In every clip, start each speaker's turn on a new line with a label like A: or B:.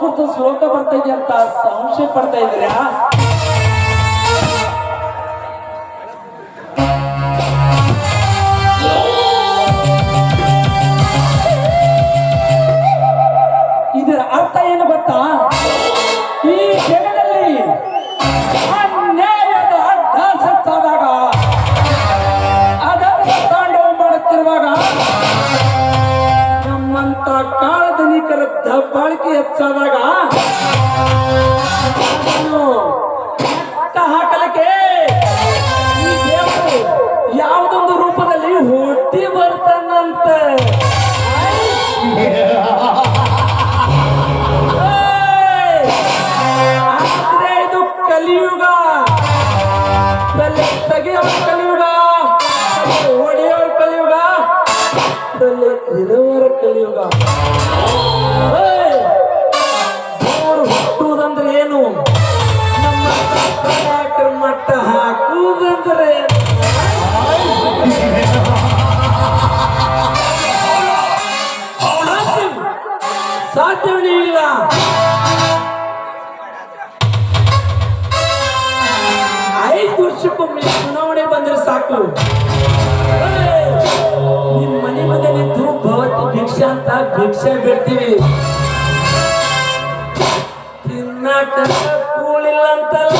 A: ಸಂಸ್ಕೃತ ಶ್ಲೋಕ ಬರ್ತಾ ಇದೆ ಅಂತ ಸಂಶಯ ಪಡ್ತಾ ಇದ್ದೀರಾ? ಹೆಚ್ಚಾದಾಗ ಅದನ್ನು ಐದು ವರ್ಷಕ್ಕೊಮ್ಮೆ ಚುನಾವಣೆ ಬಂದ್ರೆ ಸಾಕು. ನಿಮ್ ಮನೆ ಮುಂದೆ ನಿಂತು ಭವತಿ ಭಿಕ್ಷೆ ಅಂತ ಭಿಕ್ಷೆ ಬಿಡ್ತೀವಿ. ತಿನ್ನಕ ಕೂಳಿಲ್ಲ ಅಂತಲ್ಲ.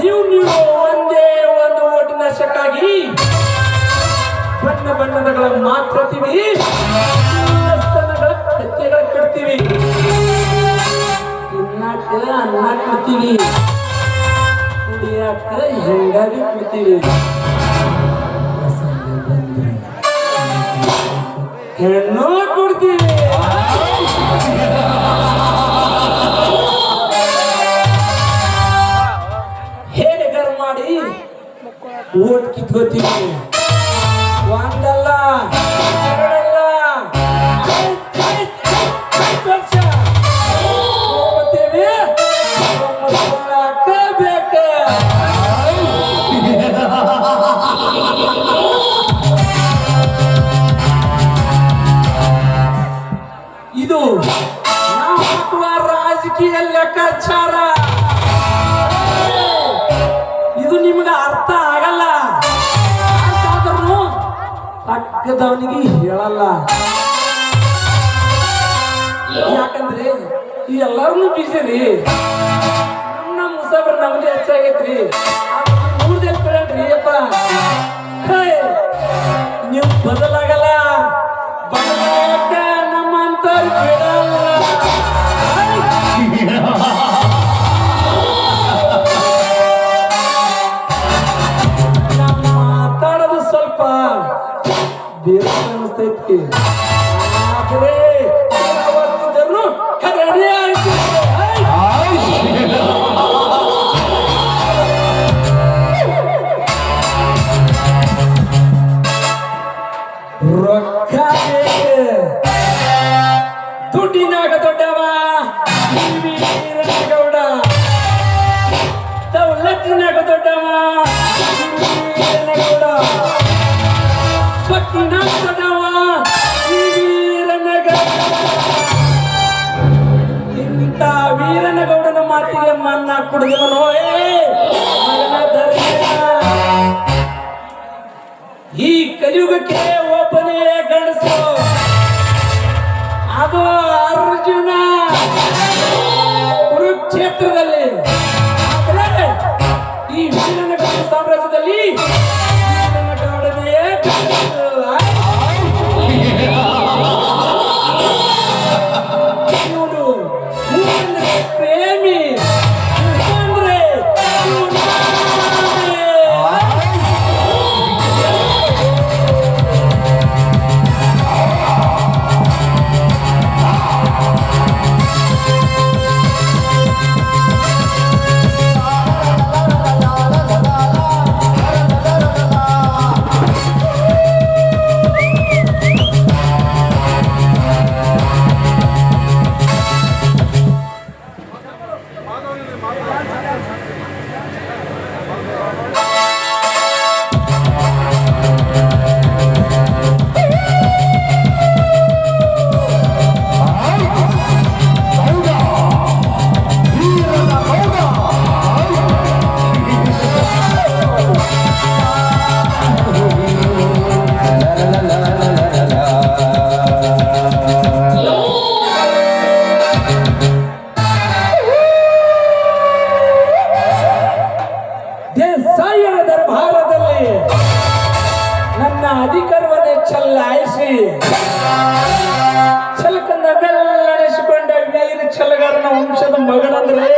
A: ನೀವು ನೀವು ಒಂದೇ ಒಂದು ಓಟಿನ ಶಕ್ಕಾಗಿ ಬಣ್ಣ ಬಣ್ಣದಗಳ ಮಾತಾಡ್ತೀವಿ ಕುಡಿಯಾಕ ಹೆಂಗಾಗಿ ಕೊಡ್ತೀವಿ ಹೆಣ್ಣು ಇದು ನಾವು ರಾಜಕೀಯ ಲೆಕ್ಕಾಚಾರ ಇದು ನಿಮ್ಗೆ ಅರ್ಥ ಆಗಲ್ಲ. ಅಕ್ಕದವನಿಗೆ ಹೇಳಲ್ಲ. ಯಾಕಂದ್ರೆ ಈ ಎಲ್ಲಾರನು ಬಿಸಿ ರೀ ನಮ್ಮ ಮುಸಾಫರ್ ನಮ್ದು ಹೆಚ್ಚಾಗೈತ್ರಿ. ಮೂರ್ದಲ್ಲಿ ಕೇಳ್ರಿ ಅಪ್ಪ. ನೀವು ಬದಲಾಗಲ್ಲ. ದುಡ್ಡಿನಾಗ ಈ ಕಲಿಯುಗಕ್ಕೆ ಒಬ್ಬನೇ ಗಂಡಸು. ಅದು ಅರ್ಜುನ. ಕುರುಕ್ಷೇತ್ರದಲ್ಲಿ. ಈ ವೀರನಗರ ಸಾಮ್ರಾಜ್ಯದಲ್ಲಿ ಚಲಕಂದ ಬೆಲ್ಲನೆಸಿಕೊಂಡ ವೀರ ಚಲಗಾರನ ವಂಶದ ಮಗನಂದ್ರೆ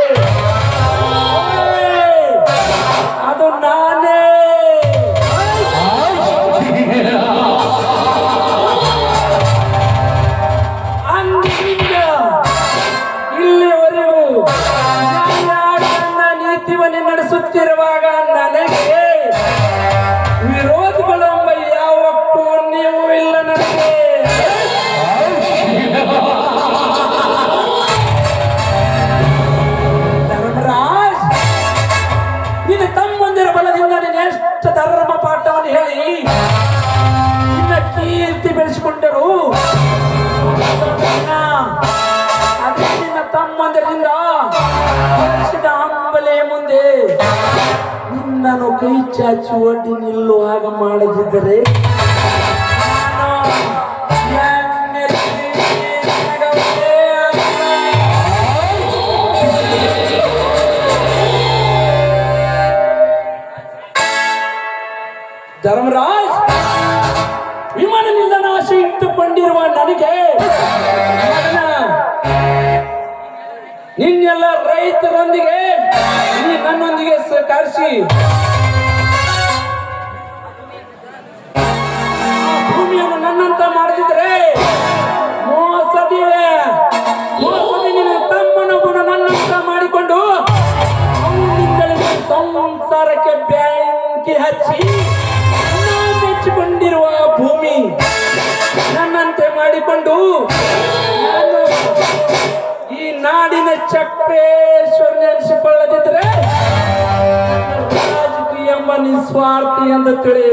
A: ಚಾಚಿ ಒಡ್ಡಿ ನಿಲ್ಲುವಾಗ ಮಾಡದಿದ್ದರೆ? ಧರ್ಮರಾಜ್ ವಿಮಾನ ನಿಲ್ದಾಣ ಆಸೆ ಇಟ್ಟುಕೊಂಡಿರುವ ನನಗೆ ನಿನ್ನೆಲ್ಲ ರೈತರೊಂದಿಗೆ ನನ್ನೊಂದಿಗೆ ಸಹಕರಿಸಿ. ಸಂಸಾರಕ್ಕೆ ಬ್ಯಾಂಕಿ ಹಚ್ಚಿ ಮೆಚ್ಚಿಕೊಂಡಿರುವ ಭೂಮಿ ನನ್ನಂತೆ ಮಾಡಿಕೊಂಡು ಈ ನಾಡಿನ ಚಕ್ರೇಶ್ವರ ನೆನೆಸಿಕೊಳ್ಳದಿದ್ರೆ ರಾಜಕೀಯ ಎಂಬ ನಿಸ್ವಾರ್ಥಿ ಎಂದು ತಿಳಿ